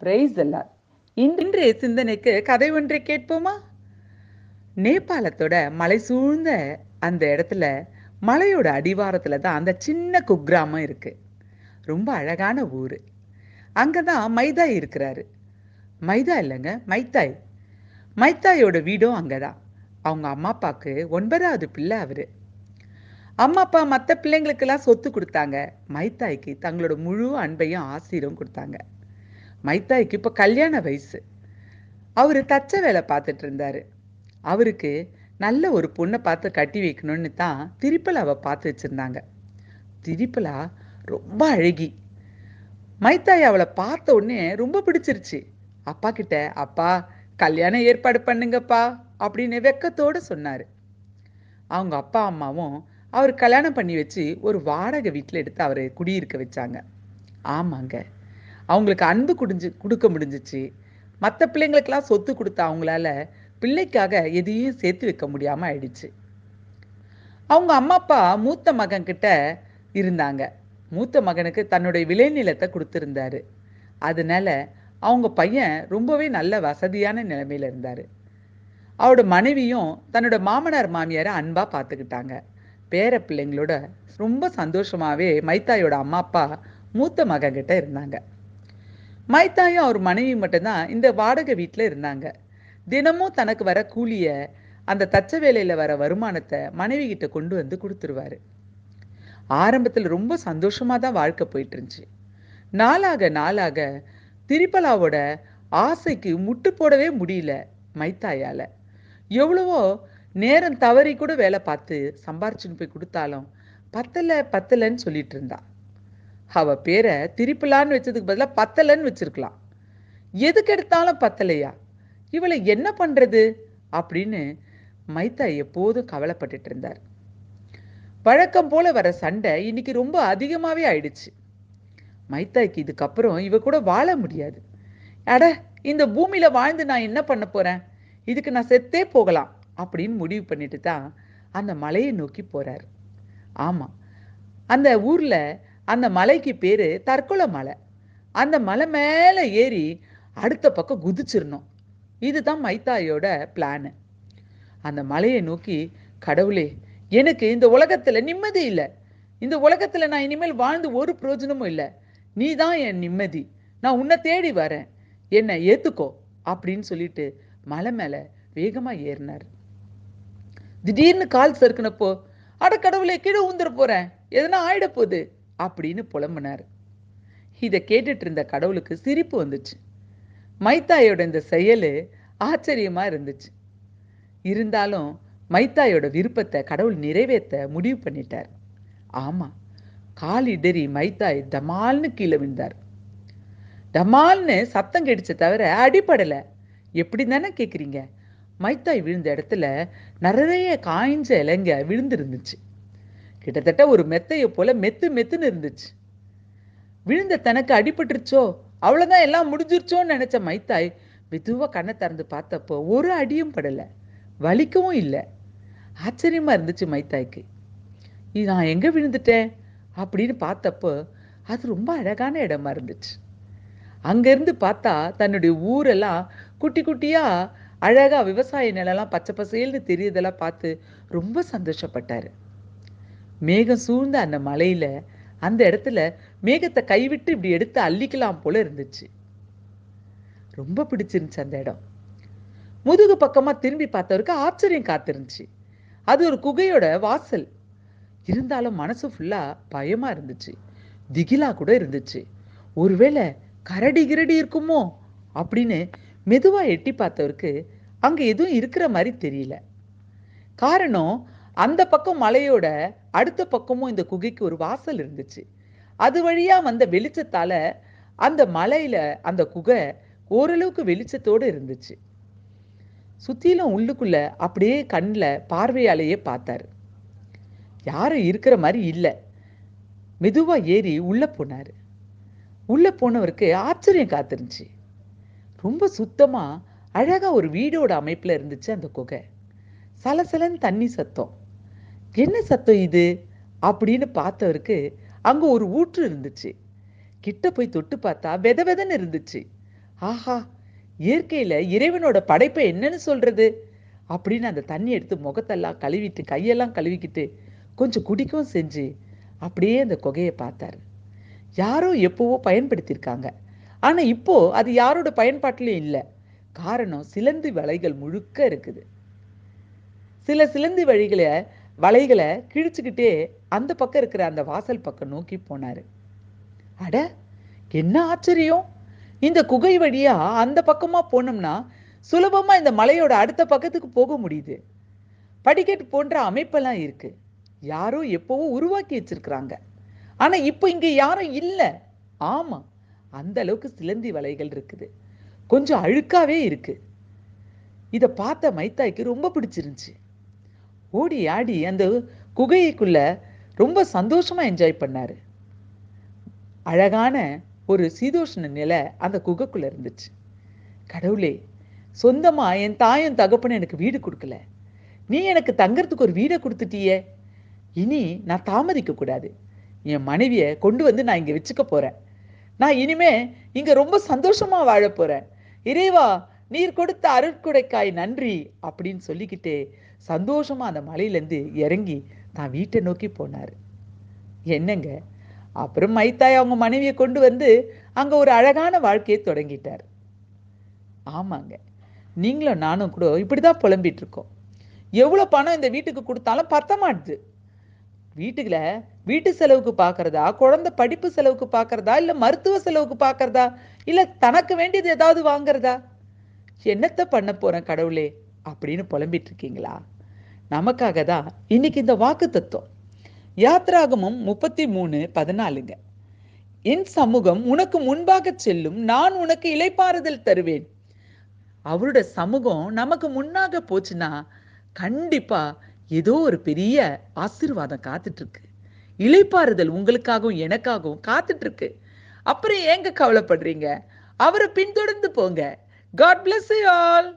Price எல்லாம் இன்றைய சிந்தனைக்கு கதை ஒன்றை கேட்போமா? நேபாளத்தோட மலை சூழ்ந்த அந்த இடத்துல மலையோட அடிவாரத்துல தான் அந்த சின்ன குக்கிராமம் இருக்கு. ரொம்ப அழகான ஊர். அங்கே தான் மைதாய் இருக்கிறாரு. மைதா இல்லைங்க மைத்தாய். மைத்தாயோட வீடும் அங்கே தான் அவங்க அம்மா அப்பாவுக்கு ஒன்பதாவது பிள்ளை அவர். அம்மா அப்பா மற்ற பிள்ளைங்களுக்கெல்லாம் சொத்து கொடுத்தாங்க. மைத்தாய்க்கு தங்களோட முழு அன்பையும் ஆசீரும் கொடுத்தாங்க. மைத்தாய்க்கு இப்போ கல்யாண வயசு. அவர் தச்ச வேலை பார்த்துட்டு இருந்தாரு. அவருக்கு நல்ல ஒரு பொண்ணை பார்த்து கட்டி வைக்கணும்னு தான் திரிப்பலாவை பார்த்து வச்சுருந்தாங்க. திரிப்பலா ரொம்ப அழகி. மைத்தாய் அவளை பார்த்த உடனே ரொம்ப பிடிச்சிருச்சு. அப்பா கிட்ட அப்பா கல்யாணம் ஏற்பாடு பண்ணுங்கப்பா அப்படின்னு வெக்கத்தோடு சொன்னார். அவங்க அப்பா அம்மாவும் அவர் கல்யாணம் பண்ணி வச்சு ஒரு வாடகை வீட்டில் எடுத்து அவரை குடியிருக்க வச்சாங்க. ஆமாங்க. அவங்களுக்கு அன்பு குடிஞ்சு கொடுக்க முடிஞ்சிச்சு. மற்ற பிள்ளைங்களுக்கெல்லாம் சொத்து கொடுத்த அவங்களால பிள்ளைக்காக எதையும் சேர்த்து வைக்க முடியாமல் ஆயிடுச்சு. அவங்க அம்மா அப்பா மூத்த மகன் கிட்ட இருந்தாங்க. மூத்த மகனுக்கு தன்னுடைய விளைநிலத்தை கொடுத்துருந்தாரு. அதனால அவங்க பையன் ரொம்பவே நல்ல வசதியான நிலைமையில இருந்தார். அவரோட மனைவியும் தன்னோட மாமனார் மாமியாரை அன்பாக பார்த்துக்கிட்டாங்க பேர பிள்ளைங்களோட ரொம்ப சந்தோஷமாகவே மைத்தாயோட அம்மா அப்பா மூத்த மகன்கிட்ட இருந்தாங்க. மைத்தாயும் அவர் மனைவி மட்டும்தான் இந்த வாடகை வீட்டில் இருந்தாங்க. தினமும் தனக்கு வர கூலிய அந்த தச்ச வேலையில் வர வருமானத்தை மனைவி கிட்ட கொண்டு வந்து கொடுத்துருவாரு. ஆரம்பத்தில் ரொம்ப சந்தோஷமாக தான் வாழ்க்கை போயிட்டு இருந்துச்சு நாளாக நாளாக திரிபலாவோட ஆசைக்கு முட்டு போடவே முடியல மைத்தாயால் எவ்வளவோ நேரம் தவறி கூட வேலை பார்த்து சம்பாரிச்சுன்னு போய் கொடுத்தாலும் பத்தலை பத்தலைன்னு சொல்லிட்டு இருந்தா. அவ பேரை திரிப்பிலான்னு வச்சதுக்கு பதிலாக பத்தலைன்னு வச்சிருக்கலாம். எதுக்கு எடுத்தாலும் பத்தலையா? இவளை என்ன பண்ணுறது அப்படின்னு மைத்தா எப்போதும் கவலைப்பட்டுட்டு இருந்தார். வழக்கம் போல வர சண்டை இன்னைக்கு ரொம்ப அதிகமாகவே ஆயிடுச்சு. மைத்தாய்க்கு இதுக்கப்புறம் இவ கூட வாழ முடியாது. அட இந்த பூமியில வாழ்ந்து நான் என்ன பண்ண போறேன்? இதுக்கு நான் செத்தே போகலாம் அப்படின்னு முடிவு பண்ணிட்டு தான் அந்த மலையை நோக்கி போறார். ஆமா அந்த ஊர்ல அந்த மலைக்கு பேர் தற்கொலை மலை. அந்த மலை மேலே ஏறி அடுத்த பக்கம் குதிச்சிடணும் இதுதான் மைத்தாயோட பிளானு அந்த மலையை நோக்கி கடவுளே எனக்கு இந்த உலகத்தில் நிம்மதி இல்லை. இந்த உலகத்தில் நான் இனிமேல் வாழ்ந்து ஒரு பிரயோஜனமும் இல்லை. நீ தான் என் நிம்மதி. நான் உன்னை தேடி வரேன். என்னை ஏற்றுக்கோ அப்படின்னு சொல்லிட்டு மலை மேலே வேகமாக ஏறினார். திடீர்னு கால் சறுக்குனப்போ அட கடவுளே கீழே ஊந்துட போகிறேன் எதனா ஆயிட போகுது அப்படின்னு புலம்புனார். இதை கேட்டுட்டு இருந்த கடவுளுக்கு சிரிப்பு வந்துச்சு. மைத்தாயோட இந்த செயல் ஆச்சரியமா இருந்துச்சு. இருந்தாலும் மைத்தாயோட விருப்பத்தை கடவுள் நிறைவேற்ற முடிவு பண்ணிட்டார். ஆமாம் கால் இடறி மைத்தாய் டமால்னு கீழே விழுந்தார். டமால்னு சத்தம் கெடிச்ச தவிர அடிப்படலை எப்படி தானே கேட்குறீங்க மைத்தாய் விழுந்த இடத்துல நிறைய காய்ஞ்ச இலைங்க விழுந்துருந்துச்சு. கிட்டத்தட்ட ஒரு மெத்தையை போல மெத்து மெத்துன்னு இருந்துச்சு. விழுந்த தனக்கு அடிபட்டுருச்சோ? அவ்வளோதான் எல்லாம் முடிஞ்சிருச்சோன்னு நினச்ச மைத்தாய் மெதுவாக கண்ணை திறந்து பார்த்தப்போ ஒரு அடியும் படலை. வலிக்கவும் இல்லை. ஆச்சரியமாக இருந்துச்சு மைத்தாய்க்கு. இது நான் எங்கே விழுந்துட்டேன்? அப்படின்னு பார்த்தப்போ அது ரொம்ப அழகான இடமா இருந்துச்சு. அங்கேருந்து பார்த்தா தன்னுடைய ஊரெல்லாம் குட்டி குட்டியாக அழகாக விவசாய நிலம்லாம் பச்சை பசேல்னு தெரியுதெல்லாம் பார்த்து ரொம்ப சந்தோஷப்பட்டாரு. மேகம் சூழ்ந்த அந்த மலையில அந்த இடத்துல மேகத்தை கைவிட்டு இப்படி எடுத்து அள்ளிக்கலாம் போல இருந்துச்சு. ரொம்ப பிடிச்சிருந்துச்சு அந்த இடம். முதுகு பக்கமா திரும்பி பார்த்தவருக்கு ஆச்சரியம் காத்திருந்துச்சு. அது ஒரு குகையோட வாசல். இருந்தாலும் மனசு ஃபுல்லா பயமா இருந்துச்சு. திகிலா கூட இருந்துச்சு. ஒருவேளை கரடி கிரடி இருக்குமோ அப்படின்னு மெதுவா எட்டி பார்த்தவருக்கு அங்க எதுவும் இருக்கிற மாதிரி தெரியல. காரணம் அந்த பக்கம் மலையோட அடுத்த பக்கமும் இந்த குகைக்கு ஒரு வாசல் இருந்துச்சு. அது வழியா வந்த வெளிச்சத்தால அந்த மலையில அந்த குகை ஓரளவுக்கு வெளிச்சத்தோடு இருந்துச்சு. சுத்திலும் உள்ளுக்குள்ள அப்படியே கண்ணில் பார்வையாலேயே பார்த்தாரு. யாரும் இருக்கிற மாதிரி இல்லை. மெதுவாக ஏறி உள்ளே போனார். உள்ளே போனவருக்கு ஆச்சரியம் காத்திருந்துச்சு. ரொம்ப சுத்தமாக அழகாக ஒரு வீடோட அமைப்பில் இருந்துச்சு அந்த குகை. சலசலன்னு தண்ணி சத்தம். என்ன சத்தம் இது? அப்படின்னு பார்த்தவருக்கு அங்கே ஒரு ஊற்று இருந்துச்சு. கிட்ட போய் தொட்டு பார்த்தா வெத வெதன்னு இருந்துச்சு. ஆஹா இயற்கையில் இறைவனோட படைப்பை என்னன்னு சொல்கிறது அப்படின்னு அந்த தண்ணி எடுத்து முகத்தெல்லாம் கழுவிட்டு கையெல்லாம் கழுவிக்கிட்டு கொஞ்சம் குடிக்கவும் செஞ்சு அப்படியே அந்த குகையை பார்த்தாரு. யாரோ எப்போவோ பயன்படுத்தியிருக்காங்க. ஆனால் இப்போது அது யாரோட பயன்பாட்டிலையும் இல்லை. காரணம் சிலந்தி வலைகள் முழுக்க இருக்குது. சில சிலந்தி வழிகளை வலைகளை கிழிச்சுக்கிட்டே அந்த பக்கம் இருக்கிற அந்த வாசல் பக்கம் நோக்கி போனார். அட என்ன ஆச்சரியம்? இந்த குகை வழியா அந்த பக்கமா போனோம்னா சுலபமா இந்த மலையோட அடுத்த பக்கத்துக்கு போக முடியுது. படிக்கட்டு போன்ற அமைப்பெல்லாம் இருக்கு. யாரோ எப்போவும் உருவாக்கி வச்சிருக்கிறாங்க. ஆனா இப்போ இங்க யாரும் இல்லை. ஆமா அந்த அளவுக்கு சிலந்தி வலைகள் இருக்குது. கொஞ்சம் அழுக்காவே இருக்கு. இதை பார்த்த மைத்தாய்க்கு ரொம்ப பிடிச்சிருந்துச்சு. ஓடி ஆடி அந்த குகைக்குள்ள ரொம்ப சந்தோஷமா என்ஜாய் பண்ணாரு. அழகான ஒரு சீதோஷ்ண நிலை அந்த குகைக்குள்ள இருந்துச்சு. கடவுளே சொந்தமா என் தாயும் தகப்பனும் எனக்கு வீடு கொடுக்கல. நீ எனக்கு தங்கறதுக்கு ஒரு வீடை கொடுத்துட்டியே. இனி நான் தாமதிக்க கூடாது. என் மனைவியை கொண்டு வந்து நான் இங்க வச்சுக்க போறேன். நான் இனிமே இங்க ரொம்ப சந்தோஷமா வாழ போறேன். இறைவா நீர் கொடுத்த அருட்கொடைக்காய் நன்றி அப்படின்னு சொல்லிக்கிட்டே சந்தோஷமாக அந்த மலையிலேருந்து இறங்கி தான் வீட்டை நோக்கி போனார். என்னங்க? அப்புறம் மைத்தாய் அவங்க மனைவியை கொண்டு வந்து அங்கே ஒரு அழகான வாழ்க்கையை தொடங்கிட்டார். ஆமாங்க. நீங்களும் நானும் கூட இப்படிதான் புலம்பிட்டு இருக்கோம் எவ்வளோ பணம் இந்த வீட்டுக்கு கொடுத்தாலும் பத்த மாட்டுது வீட்டுல வீட்டு செலவுக்கு பார்க்கறதா குழந்தை படிப்பு செலவுக்கு பார்க்கறதா இல்லை மருத்துவ செலவுக்கு பார்க்கறதா இல்லை தனக்கு வேண்டியது ஏதாவது வாங்குறதா? என்னத்தை பண்ண போகிறேன் கடவுளே? அப்படின்னு புலம்பிட்டு இருக்கீங்களா நமக்காக தான் இன்னைக்கு இந்த வாக்கு தத்துவம் யாத்ராகமும் முப்பத்தி மூணு பதினாலுங்க. என் சமூகம் உனக்கு முன்பாக செல்லும் நான் உனக்கு இலைப்பாறுதல் தருவேன். அவரோட சமூகம் நமக்கு முன்னாக போச்சுன்னா கண்டிப்பா ஏதோ ஒரு பெரிய ஆசீர்வாதம் காத்துட்டு இருக்கு இலைப்பாறுதல் உங்களுக்காகவும் எனக்காகவும் காத்துட்டு இருக்கு அப்புறம் ஏங்க கவலைப்படுறீங்க? அவரை பின்தொடர்ந்து போங்க. God plus all